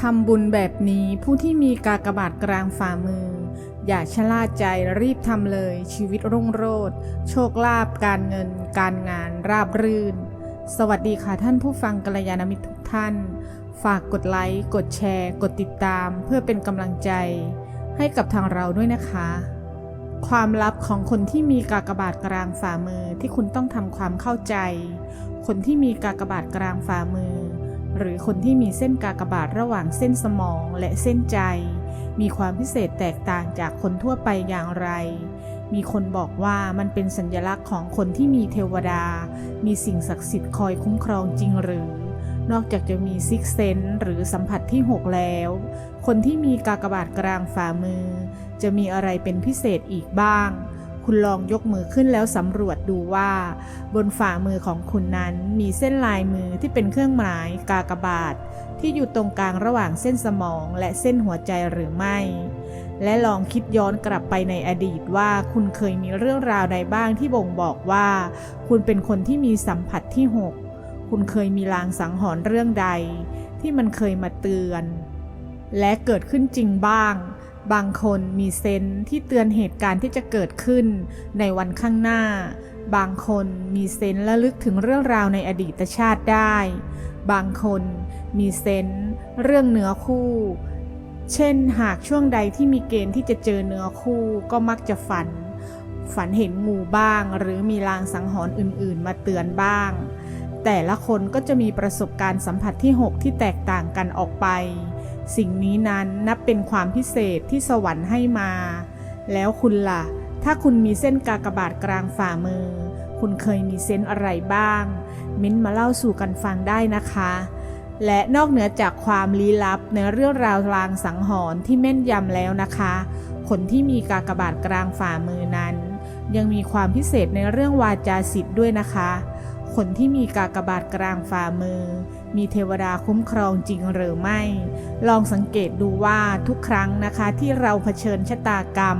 ทำบุญแบบนี้ผู้ที่มีกากบาทกลางฝ่ามือ อย่าชะล่าใจรีบทำเลยชีวิตรุ่งโรจน์โชคลาภการเงิน การงานราบรื่น สวัสดีค่ะท่านผู้ฟังกัลยาณมิตรทุกท่าน ฝากกดไลค์ กดแชร์ กดติดตาม เพื่อเป็นกำลังใจ ให้กับทางเราด้วยนะคะ ความลับของคนที่มีกากบาทกลางฝ่ามือที่คุณต้องทำความเข้าใจ คนที่มีกากบาทกลางฝ่ามือ หรือคนที่มีเส้นกากบาทระหว่างเส้นสมองและเส้นใจ มีความพิเศษแตกต่างจากคนทั่วไปอย่างไร มีคนบอกว่ามันเป็นสัญลักษณ์ของคนที่มีเทวดา มีสิ่งศักดิ์สิทธิ์คอยคุ้มครองจริงหรือ นอกจากจะมีซิกเซนหรือสัมผัสที่6แล้ว คนที่มีกากบาทกลางฝ่ามือ จะมีอะไรเป็นพิเศษอีกบ้าง คุณลองยกมือขึ้นแล้วสำรวจดูว่า บนฝ่ามือของคุณนั้นมีเส้นลายมือที่เป็นเครื่องหมายกากบาท ที่อยู่ตรงกลางระหว่างเส้นสมองและเส้นหัวใจหรือไม่ และลองคิดย้อนกลับไปในอดีตว่าคุณเคยมีเรื่องราวใดบ้างที่บ่งบอกว่า คุณเป็นคนที่มีสัมผัสที่6คุณเคยมีลางสังหรณ์เรื่องใด ที่มันเคยมาเตือน และเกิดขึ้นจริงบ้าง บางคนมีเซนที่เตือนเหตุการณ์ที่จะเกิดขึ้นในวันข้างหน้า บางคนมีเซนส์ระลึกถึงเรื่องราวในอดีตชาติได้ บางคนมีเซนเรื่องเนื้อคู่ เช่น หากช่วงใดที่มีเกณฑ์ที่จะเจอเนื้อคู่ก็มักจะฝัน ฝันเห็นงูบ้าง หรือมีลางสังหรณ์อื่น ๆ มาเตือนบ้าง แต่ละคนก็จะมีประสบการณ์สัมผัสที่ 6 ที่แตกต่างกันออกไป สิ่งนี้นั้นนับเป็นความพิเศษที่สวรรค์ให้มา แล้วคุณล่ะ ถ้าคุณมีเส้นกากบาทกลางฝ่ามือ คุณเคยมีเส้นอะไรบ้าง มิ้นมาเล่าสู่กันฟังได้นะคะ และนอกเหนือจากความลี้ลับในเรื่องราวลางสังหรณ์ที่แม่นยำแล้วนะคะ คนที่มีกากบาทกลางฝ่ามือนั้น ยังมีความพิเศษในเรื่องวาจาสิทธิ์ด้วยนะคะ คนที่มีกากบาทกลางฝ่ามือ มีเทวดาคุ้มครองจริงหรือไม่ ลองสังเกตดูว่าทุกครั้งนะคะที่เราเผชิญชะตากรรม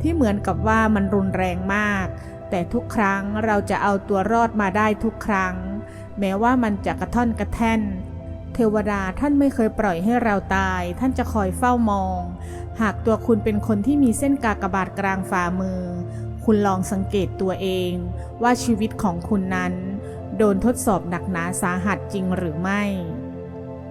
ที่เหมือนกับว่ามันรุนแรงมาก แต่ทุกครั้งเราจะเอาตัวรอดมาได้ทุกครั้ง แม้ว่ามันจะกระท่อนกระแท่น เทวดาท่านไม่เคยปล่อยให้เราตาย ท่านจะคอยเฝ้ามอง หากตัวคุณเป็นคนที่มีเส้นกากบาทกลางฝ่ามือ คุณลองสังเกตตัวเองว่าชีวิตของคุณนั้น โดนทดสอบหนักหนาสาหัสจริงหรือไม่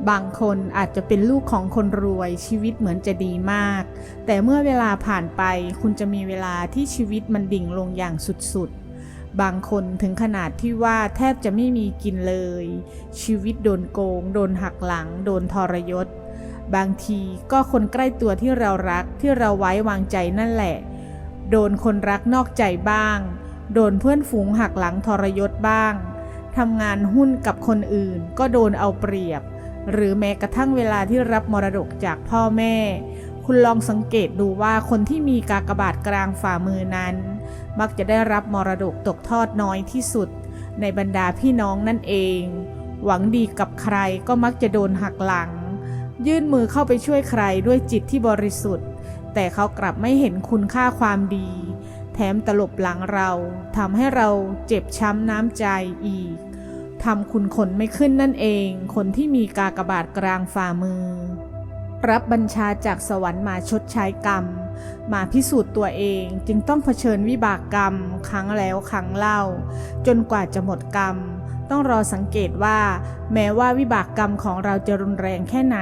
บางคนอาจจะเป็นลูกของคนรวยชีวิตเหมือนจะดีมาก แต่เมื่อเวลาผ่านไปคุณจะมีเวลาที่ชีวิตมันดิ่งลงอย่างสุดๆ บางคนถึงขนาดที่ว่าแทบจะไม่มีกินเลย ชีวิตโดนโกง โดนหักหลัง โดนทรยศ บางทีก็คนใกล้ตัวที่เรารักที่เราไว้วางใจนั่นแหละ โดนคนรักนอกใจบ้าง โดนเพื่อนฝูงหักหลังทรยศบ้าง ทำงานหุ้นกับคนอื่นก็โดนเอาเปรียบ หรือแม้กระทั่งเวลาที่รับมรดกจากพ่อแม่ คุณลองสังเกตดูว่าคนที่มีกากบาทกลางฝ่ามือนั้น มักจะได้รับมรดกตกทอดน้อยที่สุด ในบรรดาพี่น้องนั่นเอง หวังดีกับใครก็มักจะโดนหักหลัง ยื่นมือเข้าไปช่วยใครด้วยจิตที่บริสุทธิ์ แต่เขากลับไม่เห็นคุณค่าความดี มตลบหลังเราทำให้เราเจ็บช้ำน้ำใจอีกทำคุณขนไม่ขึ้นนั่นเอง คนที่มีกากบาทกลางฝ่ามือ รับบัญชาจากสวรรค์มาชดใช้กรรม มาพิสูจน์ตัวเองจึงต้องเผชิญวิบากกรรม ครั้งแล้วครั้งเล่า จนกว่าจะหมดกรรม ต้องรอสังเกตว่า แม้ว่าวิบากกรรมของเราจะรุนแรงแค่ไหน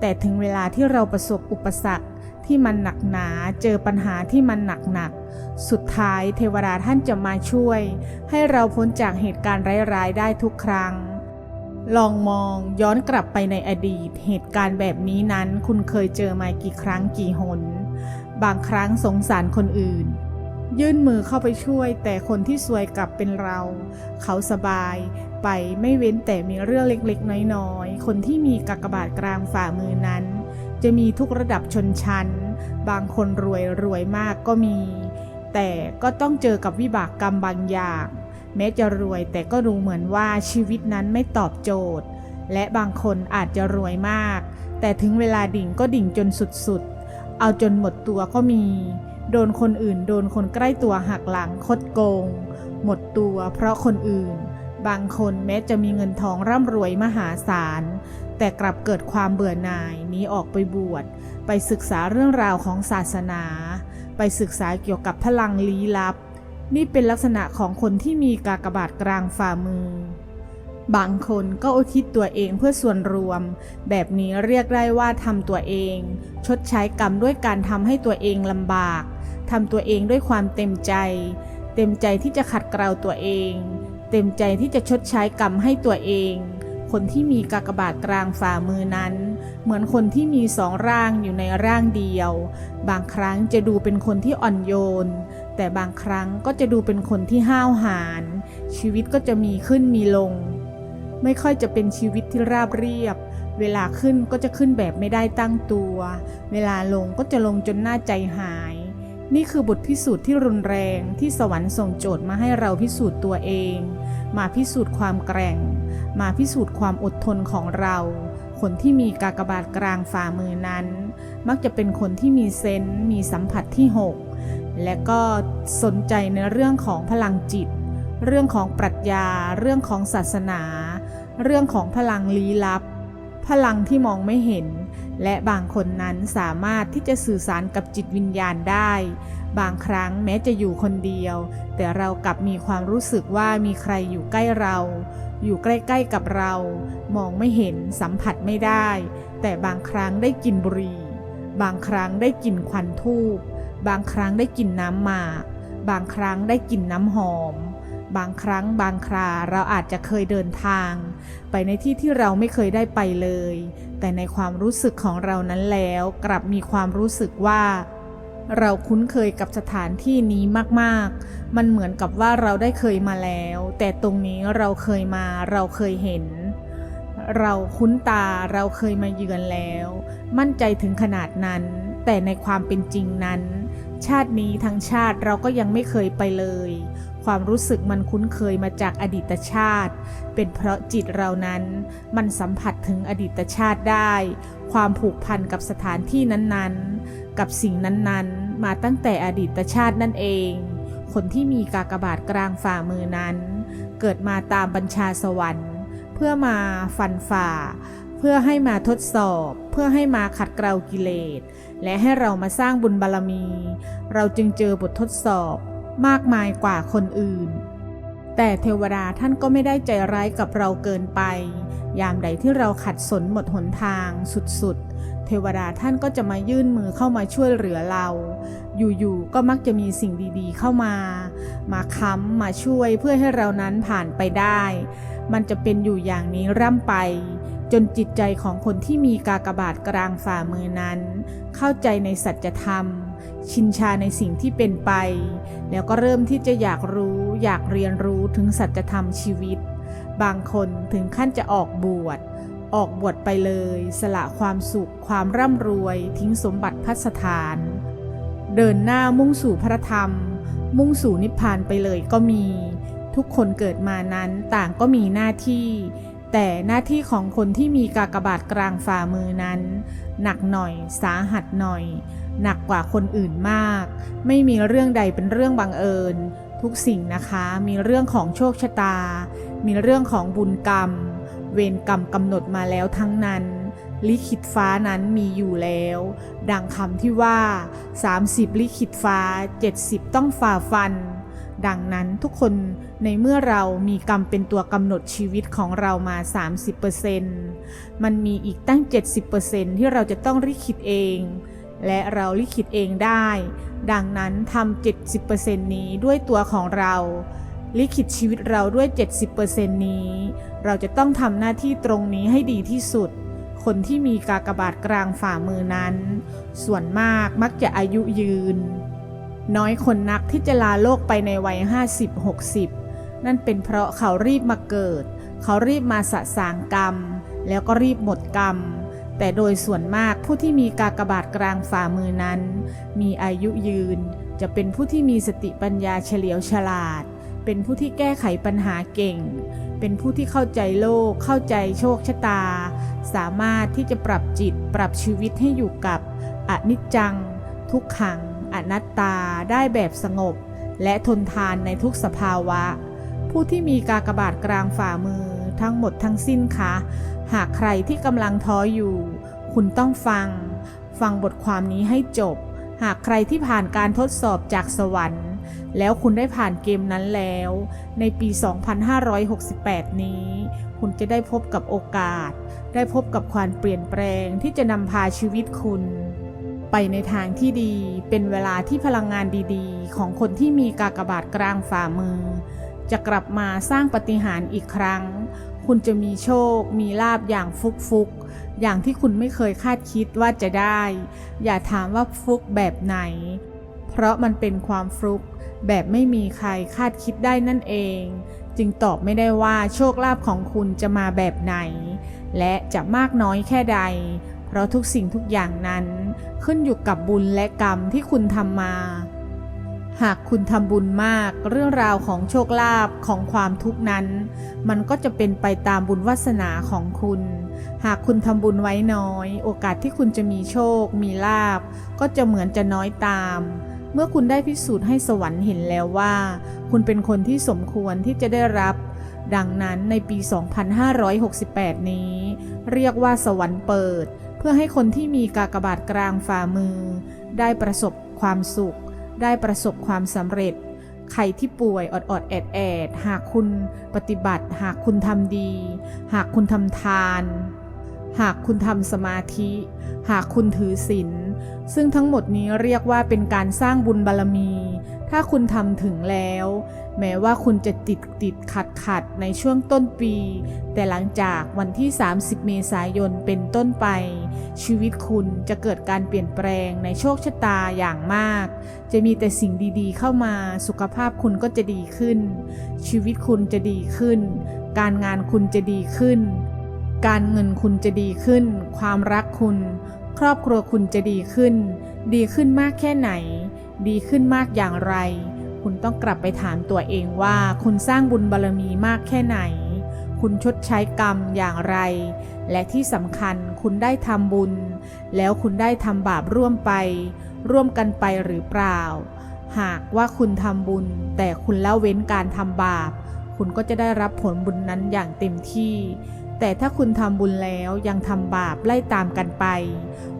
แต่ถึงเวลาที่เราประสบอุปสรรค ที่มันหนักหนา เจอปัญหาที่มันหนักหนัก สุดท้ายเทวดาท่านจะมาช่วย ให้เราพ้นจากเหตุการณ์ร้ายๆได้ทุกครั้ง ลองมองย้อนกลับไปในอดีต เหตุการณ์แบบนี้นั้น คุณเคยเจอมากี่ครั้งกี่หน บางครั้งสงสารคนอื่น ยื่นมือเข้าไปช่วย แต่คนที่ซวยกลับเป็นเรา เขาสบายไปไม่เว้นแต่มีเรื่องเล็กๆ น้อยๆ คนที่มีกากบาทกลางฝ่ามือนั้น จะมีทุกระดับชนชั้น บางคนรวยรวยมากก็มี แต่ก็ต้องเจอกับวิบากกรรมบางอย่าง แม้จะรวยแต่ก็ดูเหมือนว่าชีวิตนั้นไม่ตอบโจทย์ และบางคนอาจจะรวยมาก แต่ถึงเวลาดิ่งก็ดิ่งจนสุดๆ เอาจนหมดตัวก็มี โดนคนอื่นโดนคนใกล้ตัวหักหลังคดโกง หมดตัวเพราะคนอื่น บางคนแม้จะมีเงินทองร่ำรวยมหาศาล แต่กลับเกิดความเบื่อหน่ายหนีออกไปบวช ไปศึกษาเรื่องราวของศาสนา ไปศึกษาเกี่ยวกับพลังลี้ลับ นี่เป็นลักษณะของคนที่มีกากบาทกลางฝ่ามือ บางคนก็อุทิศตัวเองเพื่อส่วนรวม แบบนี้เรียกได้ว่าทำตัวเอง ชดใช้กรรมด้วยการทำให้ตัวเองลำบากทำตัวเองด้วยความเต็มใจ เต็มใจที่จะขัดเกลาตัวเอง เต็มใจที่จะชดใช้กรรมให้ตัวเอง คนที่มีกากบาทกลางฝ่ามือนั้น เหมือนคนที่มีสองร่างอยู่ในร่างเดียว บางครั้งจะดูเป็นคนที่อ่อนโยน แต่บางครั้งก็จะดูเป็นคนที่ห้าวหาญชีวิตก็จะมีขึ้นมีลง ไม่ค่อยจะเป็นชีวิตที่ราบเรียบ เวลาขึ้นก็จะขึ้นแบบไม่ได้ตั้งตัว เวลาลงก็จะลงจนหน้าใจหาย นี่คือบทพิสูจน์ที่รุนแรงที่สวรรค์ส่งโจทย์มาให้เราพิสูจน์ตัวเอง มาพิสูจน์ความแกร่ง มาพิสูจน์ความอดทนของเรา คนที่มีกากบาทกลางฝ่ามือนั้น มักจะเป็นคนที่มีเซนส์มีสัมผัสที่ 6 และก็สนใจในเรื่องของพลังจิต เรื่องของปรัชญา เรื่องของศาสนา เรื่องของพลังลี้ลับ พลังที่มองไม่เห็น และบางคนนั้นสามารถที่จะสื่อสารกับจิตวิญญาณได้ บางครั้งแม้จะอยู่คนเดียว แต่เรากลับมีความรู้สึกว่ามีใครอยู่ใกล้เรา อยู่ใกล้ๆกับเรา มองไม่เห็นสัมผัสไม่ได้ แต่บางครั้งได้กลิ่นบุหรี่ บางครั้งได้กลิ่นควันทูบ บางครั้งได้กลิ่นน้ำหมาก บางครั้งได้กลิ่นน้ำหอม บางครั้งบางคราเราอาจจะเคยเดินทาง ไปในที่ที่เราไม่เคยได้ไปเลย แต่ในความรู้สึกของเรานั้นแล้ว กลับมีความรู้สึกว่า เราคุ้นเคยกับสถานที่นี้มากๆ มันเหมือนกับว่าเราได้เคยมาแล้ว แต่ตรงนี้เราเคยมา เราเคยเห็น เราคุ้นตา เราเคยมาเยือนแล้ว มั่นใจถึงขนาดนั้น แต่ในความเป็นจริงนั้น ชาตินี้ทั้งชาติเราก็ยังไม่เคยไปเลย ความรู้สึกมันคุ้นเคยมาจากอดีตชาติ เป็นเพราะจิตเรานั้น มันสัมผัสถึงอดีตชาติได้ ความผูกพันกับสถานที่นั้นๆ กับสิ่งนั้นๆ มาตั้งแต่อดีตชาตินั่นเอง คนที่มีกากบาทกลางฝ่ามือนั้น เกิดมาตามบัญชาสวรรค์ เพื่อมาฟันฝ่า เพื่อให้มาทดสอบ เพื่อให้มาขัดเกลากิเลส และให้เรามาสร้างบุญบารมี เราจึงเจอบททดสอบมากมายกว่าคนอื่น แต่เทวดาท่านก็ไม่ได้ใจร้ายกับเราเกินไป ยามใดที่เราขัดสนหมดหนทางสุดๆ วดาท่านก็จะมายื่นมือเข้ามาช่วยเหลือเรา อยู่ๆก็มักจะมีสิ่งดีๆ เข้ามา มาค้ำมาช่วยเพื่อให้เรานั้นผ่านไปได้ มันจะเป็นอยู่อย่างนี้ร่ำไป จนจิตใจของคนที่มีกากบาทกลางฝ่ามือนั้น เข้าใจในสัจธรรม ชินชาในสิ่งที่เป็นไป แล้วก็เริ่มที่จะอยากรู้อยากเรียนรู้ถึงสัจธรรมชีวิต บางคนถึงขั้นจะออกบวช ออกบวชไปเลย สละความสุข ความร่ำรวย ทิ้งสมบัติพัสถาน เดินหน้ามุ่งสู่พระธรรม มุ่งสู่นิพพานไปเลยก็มี ทุกคนเกิดมานั้นต่างก็มีหน้าที่ แต่หน้าที่ของคนที่มีกากบาทกลางฝ่ามือนั้น หนักหน่อยสาหัสหน่อย หนักกว่าคนอื่นมาก ไม่มีเรื่องใดเป็นเรื่องบังเอิญ ทุกสิ่งนะคะมีเรื่องของโชคชะตา มีเรื่องของบุญกรรม เวรกรรมกำหนดมาแล้วทั้งนั้น ลิขิตฟ้านั้นมีอยู่แล้ว ดังคำที่ว่า 30 ลิขิตฟ้า 70 ต้องฝ่าฟัน ดังนั้นทุกคนในเมื่อเรามีกรรมเป็นตัวกำหนดชีวิตของเรามา 30%มันมีอีกตั้ง 70%ที่เราจะต้องลิขิตเอง และเราลิขิตเองได้ ดังนั้นทำ70%นี้ด้วยตัวของเราลิขิตชีวิตเราด้วย 70%นี้ เราจะต้องทำหน้าที่ตรงนี้ให้ดีที่สุด คนที่มีกากบาทกลางฝ่ามือนั้น ส่วนมากมักจะอายุยืน น้อยคนนักที่จะลาโลกไปในวัย 50-60 นั่นเป็นเพราะเขารีบมาเกิด เขารีบมาสะสางกรรม แล้วก็รีบหมดกรรม แต่โดยส่วนมากผู้ที่มีกากบาทกลางฝ่ามือนั้น มีอายุยืน จะเป็นผู้ที่มีสติปัญญาเฉลียวฉลาด เป็นผู้ที่แก้ไขปัญหาเก่ง เป็นผู้ที่เข้าใจโลก เข้าใจโชคชะตา สามารถที่จะปรับจิตปรับชีวิตให้อยู่กับอนิจจัง ทุกขัง อนัตตาได้แบบสงบ และทนทานในทุกสภาวะ ผู้ที่มีกากบาทกลางฝ่ามือทั้งหมดทั้งสิ้นคะ หากใครที่กำลังท้ออยู่ คุณต้องฟัง ฟังบทความนี้ให้จบ หากใครที่ผ่านการทดสอบจากสวรรค์ แล้วคุณได้ผ่านเกมนั้นแล้ว ในปี 2568 นี้ คุณจะได้พบกับโอกาส ได้พบกับความเปลี่ยนแปลงที่จะนำพาชีวิตคุณ ไปในทางที่ดี เป็นเวลาที่พลังงานดีๆ ของคนที่มีกากบาทกลางฝ่ามือ จะกลับมาสร้างปาฏิหารย์อีกครั้ง คุณจะมีโชค มีลาบอย่างฟุกๆอย่างที่คุณไม่เคยคาดคิดว่าจะได้ อย่าถามว่าฟุกแบบไหน เพราะมันเป็นความฟลุกแบบไม่มีใครคาดคิดได้นั่นเอง จึงตอบไม่ได้ว่าโชคลาภของคุณจะมาแบบไหน และจะมากน้อยแค่ใด เพราะทุกสิ่งทุกอย่างนั้น ขึ้นอยู่กับบุญและกรรมที่คุณทำมา หากคุณทำบุญมากเรื่องราวของโชคลาภของความทุกข์นั้น มันก็จะเป็นไปตามบุญวาสนาของคุณ หากคุณทำบุญไว้น้อย โอกาสที่คุณจะมีโชค มีลาภก็จะเหมือนจะน้อยตาม เมื่อคุณได้พิสูจน์ให้สวรรค์เห็นแล้วว่า คุณเป็นคนที่สมควรที่จะได้รับ ดังนั้นในปี 2568 นี้ เรียกว่าสวรรค์เปิด เพื่อให้คนที่มีกากบาทกลางฝ่ามือ ได้ประสบความสุข ได้ประสบความสำเร็จ ใครที่ป่วยอดอดแอดแอดหากคุณปฏิบัติ หากคุณทำดี หากคุณทำทาน หากคุณทำสมาธิ หากคุณถือศีล ซึ่งทั้งหมดนี้เรียกว่าเป็นการสร้างบุญบารมี ถ้าคุณทำถึงแล้ว แม้ว่าคุณจะติดติดขัดขัดในช่วงต้นปี แต่หลังจากวันที่ 30 เมษายนเป็นต้นไป ชีวิตคุณจะเกิดการเปลี่ยนแปลงในโชคชะตาอย่างมาก จะมีแต่สิ่งดีๆ เข้ามาสุขภาพคุณก็จะดีขึ้น ชีวิตคุณจะดีขึ้น การงานคุณจะดีขึ้น การเงินคุณจะดีขึ้น ความรักคุณ รอบครัวคุณจะดีขึ้น ดีขึ้นมากแค่ไหน ดีขึ้นมากอย่างไร คุณต้องกลับไปถามตัวเองว่าคุณสร้างบุญบารมีมากแค่ไหน คุณชดใช้กรรมอย่างไร และที่สำคัญคุณได้ทำบุญ แล้วคุณได้ทำบาปร่วมไป ร่วมกันไปหรือเปล่า หากว่าคุณทำบุญ แต่คุณละเว้นการทำบาป คุณก็จะได้รับผลบุญนั้นอย่างเต็มที่ แต่ถ้าคุณทำบุญแล้วยังทำบาปไล่ตามกันไป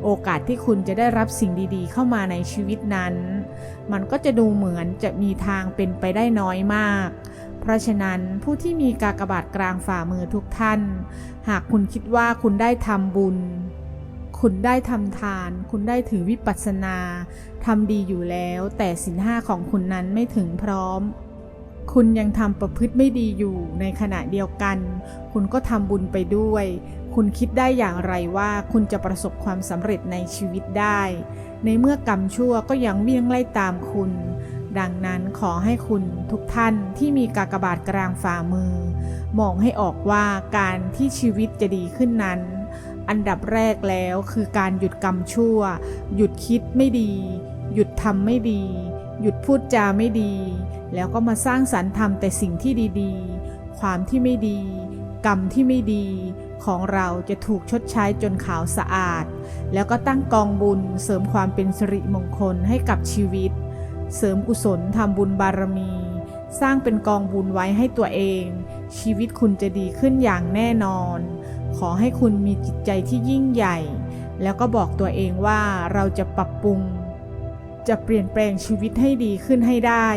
โอกาสที่คุณจะได้รับสิ่งดีๆ เข้ามาในชีวิตนั้น มันก็จะดูเหมือนจะมีทางเป็นไปได้น้อยมาก เพราะฉะนั้นผู้ที่มีกากบาทกลางฝ่ามือทุกท่าน หากคุณคิดว่าคุณได้ทำบุญ คุณได้ทำทาน คุณได้ถือวิปัสสนาทำดีอยู่แล้ว แต่สินห้าของคุณนั้นไม่ถึงพร้อม คุณยังทำประพฤติไม่ดีอยู่ในขณะเดียวกัน คุณก็ทำบุญไปด้วย คุณคิดได้อย่างไรว่าคุณจะประสบความสำเร็จในชีวิตได้ ในเมื่อกรรมชั่วก็ยังวิ่งไล่ตามคุณ ดังนั้นขอให้คุณทุกท่านที่มีกากบาทกลางฝ่ามือ มองให้ออกว่าการที่ชีวิตจะดีขึ้นนั้น อันดับแรกแล้วคือการหยุดกรรมชั่ว หยุดคิดไม่ดี หยุดทำไม่ดี หยุดพูดจาไม่ดี แล้วก็มาสร้างสรรค์ทำแต่สิ่งที่ดีๆ ความที่ไม่ดี กรรมที่ไม่ดี ของเราจะถูกชดใช้จนขาวสะอาด แล้วก็ตั้งกองบุญเสริมความเป็นสิริมงคลให้กับชีวิต เสริมกุศลทำบุญบารมี สร้างเป็นกองบุญไว้ให้ตัวเอง ชีวิตคุณจะดีขึ้นอย่างแน่นอน ขอให้คุณมีจิตใจที่ยิ่งใหญ่ แล้วก็บอกตัวเองว่าเราจะปรับปรุง จะเปลี่ยนแปลงชีวิตให้ดีขึ้นให้ได้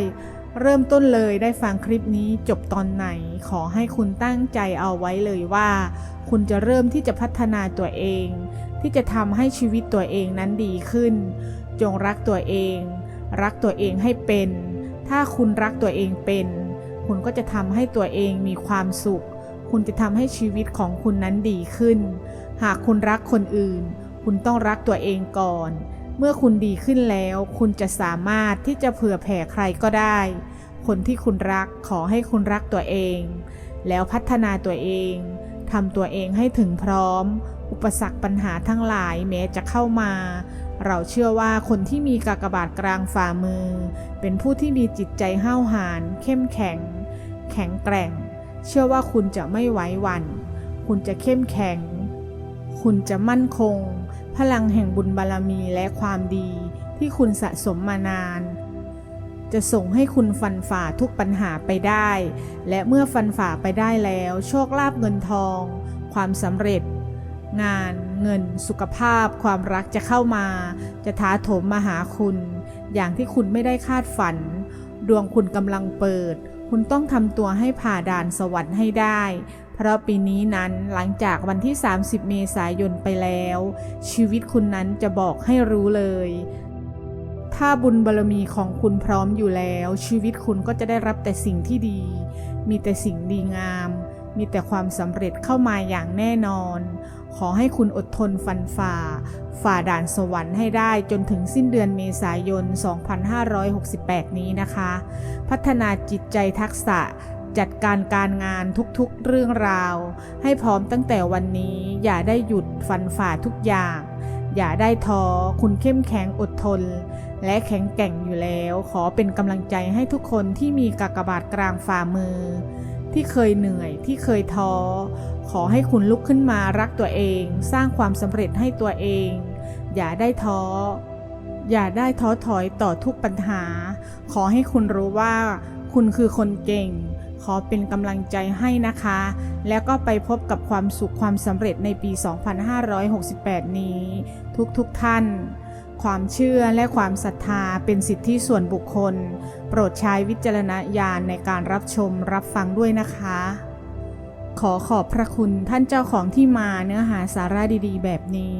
เริ่มต้นเลยได้ฟังคลิปนี้จบตอนไหน ขอให้คุณตั้งใจเอาไว้เลยว่า คุณจะเริ่มที่จะพัฒนาตัวเอง ที่จะทำให้ชีวิตตัวเองนั้นดีขึ้น จงรักตัวเอง รักตัวเองให้เป็น ถ้าคุณรักตัวเองเป็น คุณก็จะทำให้ตัวเองมีความสุข คุณจะทำให้ชีวิตของคุณนั้นดีขึ้น หากคุณรักคนอื่น คุณต้องรักตัวเองก่อน เมื่อคุณดีขึ้นแล้ว คุณจะสามารถที่จะเผื่อแผ่ใครก็ได้ คนที่คุณรักขอให้คุณรักตัวเอง แล้วพัฒนาตัวเองทำตัวเองให้ถึงพร้อม อุปสรรคปัญหาทั้งหลายแม้จะเข้ามา เราเชื่อว่าคนที่มีกากบาทกลางฝ่ามือ เป็นผู้ที่มีจิตใจห้าวหาญเข้มแข็ง แข็งแกร่ง เชื่อว่าคุณจะไม่ไหวหวั่นคุณจะเข้มแข็ง คุณจะมั่นคง พลังแห่งบุญบารมีและความดีที่คุณสะสมมานานจะจะส่งให้คุณฟันฝ่าทุกปัญหาไปได้ และเมื่อฟันฝ่าไปได้แล้ว โชคลาภเงินทอง ความสำเร็จ งานเงิน สุขภาพ ความรักจะเข้ามา จะท้าโถมมาหาคุณ อย่างที่คุณไม่ได้คาดฝัน ดวงคุณกำลังเปิด คุณต้องทำตัวให้ผ่าด่านสวรรค์ให้ได้ เพราะปีนี้นั้นหลังจากวันที่ 30 เมษายนไปแล้ว ชีวิตคุณนั้นจะบอกให้รู้เลย ถ้าบุญบารมีของคุณพร้อมอยู่แล้ว ชีวิตคุณก็จะได้รับแต่สิ่งที่ดี มีแต่สิ่งดีงาม มีแต่ความสำเร็จเข้ามาอย่างแน่นอน ขอให้คุณอดทนฟันฝ่า ฝ่าด่านสวรรค์ให้ได้จนถึงสิ้นเดือนเมษายน 2568 นี้นะคะ พัฒนาจิตใจทักษะ จัดการการงานทุกๆเรื่องราว ให้พร้อมตั้งแต่วันนี้อย่าได้หยุดฟันฝ่าทุกอย่าง อย่าได้ท้อคุณเข้มแข็งอดทน และแข็งแกร่งอยู่แล้ว ขอเป็นกำลังใจให้ทุกคนที่มีกากบาทกลางฝ่ามือ ที่เคยเหนื่อยที่เคยท้อ ขอให้คุณลุกขึ้นมารักตัวเอง สร้างความสำเร็จให้ตัวเอง อย่าได้ท้ออย่าได้ท้อถอยต่อทุกปัญหา ขอให้คุณรู้ว่า คุณคือคนเก่ง ขอเป็นกำลังใจให้นะคะ แล้วก็ไปพบกับความสุขความสำเร็จในปี 2568 นี้ ทุกๆทท่าน ความเชื่อและความศรัทธาเป็นสิทธิส่วนบุคคล โปรดใช้วิจารณญาณในการรับชมรับฟังด้วยนะคะ ขอขอบพระคุณท่านเจ้าของที่มาเนื้อหาสาระดีๆ แบบนี้